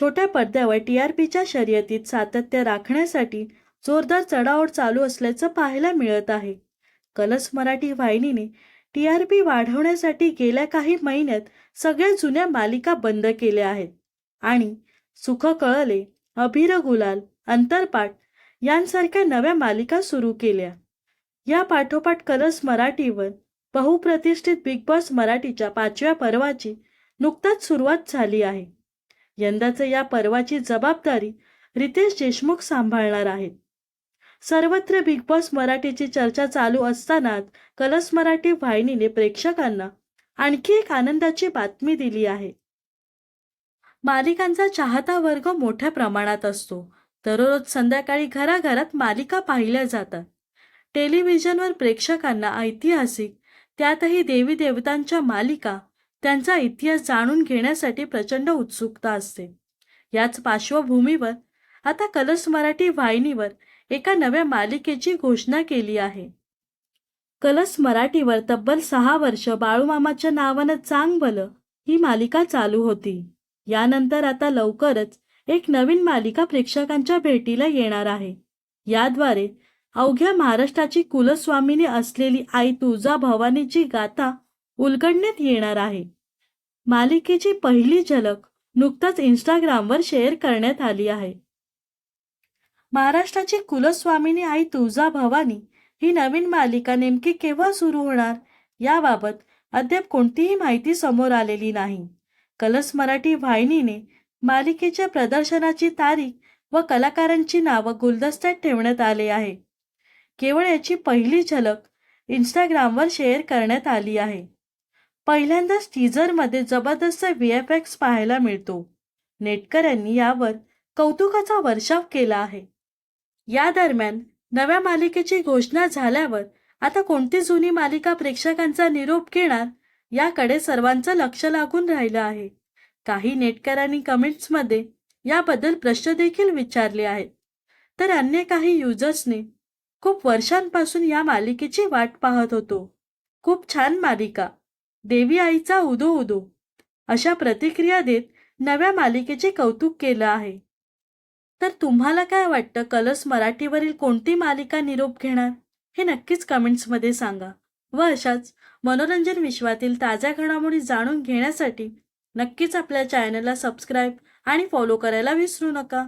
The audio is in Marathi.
छोट्या पडद्यावर टी आर पीच्या शर्यतीत सातत्य राखण्यासाठी जोरदार चढाओढ चालू असल्याचं पाहायला मिळत आहे. कलस मराठी वाहिनीने टी आर पी वाढवण्यासाठी गेल्या काही महिन्यात सगळ्या जुन्या मालिका बंद केल्या आहेत. आणि सुख कळले अभिर गुलाल अंतरपाठ यांसारख्या नव्या मालिका सुरू केल्या. या पाठोपाठ कलस मराठीवर बहुप्रतिष्ठित बिग बॉस मराठीच्या पाचव्या पर्वाची नुकताच सुरुवात झाली आहे. यंदाचं या पर्वाची जबाबदारी रितेश देशमुख सांभाळणार आहेत. सर्वत्र बिग बॉस मराठीची चर्चा चालू असतानाच कलस मराठी वाहिनीने प्रेक्षकांना आणखी एक आनंदाची बातमी दिली आहे. मालिकांचा चाहता वर्ग मोठ्या प्रमाणात असतो. दररोज संध्याकाळी घराघरात मालिका पाहिल्या जातात. टेलिव्हिजनवर प्रेक्षकांना ऐतिहासिक त्यातही देवी देवतांच्या मालिका त्यांचा इतिहास जाणून घेण्यासाठी प्रचंड उत्सुकता असते. याच पार्श्वभूमीवर आता कलस मराठी वाहिनीवर एका नव्या मालिकेची घोषणा केली आहे. कलस मराठीवर तब्बल सहा वर्ष बाळूमामाच्या नावानं चांग भलं ही मालिका चालू होती. यानंतर आता लवकरच एक नवीन मालिका प्रेक्षकांच्या भेटीला येणार आहे. याद्वारे अवघ्या महाराष्ट्राची कुलस्वामिनी असलेली आई तुळजा भवानीची गाथा उलगडण्यात येणार आहे. मालिकेची पहिली झलक नुकताच इंस्टाग्रामवर शेअर करण्यात आली आहे. महाराष्ट्राची कुलस्वामिनी आई तुळजा भवानी ही नवीन मालिका नेमकी केव्हा सुरू होणार याबाबत अद्याप कोणतीही माहिती समोर आलेली नाही. कलस मराठी वाहिनीने मालिकेच्या प्रदर्शनाची तारीख व कलाकारांची नावं गुलदस्त्यात ठेवण्यात आले आहे. केवळ याची पहिली झलक इंस्टाग्रामवर शेअर करण्यात आली आहे. पहिल्यांदाच टीजरमध्ये जबरदस्त व्ही एफ एक्स पाहायला मिळतो. नेटकऱ्यांनी यावर कौतुकाचा वर्षाव केला आहे. या दरम्यान नव्या मालिकेची घोषणा झाल्यावर आता कोणती जुनी मालिका प्रेक्षकांचा निरोप घेणार याकडे सर्वांचं लक्ष लागून राहिलं आहे. काही नेटकऱ्यांनी कमेंट्समध्ये याबद्दल प्रश्न देखील विचारले आहेत. तर अन्य काही युजर्सने खूप वर्षांपासून या मालिकेची वाट पाहत होतो. खूप छान मालिका. देवी आईचा उदो उदो. अशा प्रतिक्रिया देत नव्या मालिकेचे कौतुक केलं आहे. तर तुम्हाला काय वाटतं? कलर्स मराठीवरील कोणती मालिका निरोप घेणार? हे नक्कीच कमेंट्समध्ये सांगा. व अशाच मनोरंजन विश्वातील ताज्या घडामोडी जाणून घेण्यासाठी नक्कीच आपल्या चॅनलला सबस्क्राईब आणि फॉलो करायला विसरू नका.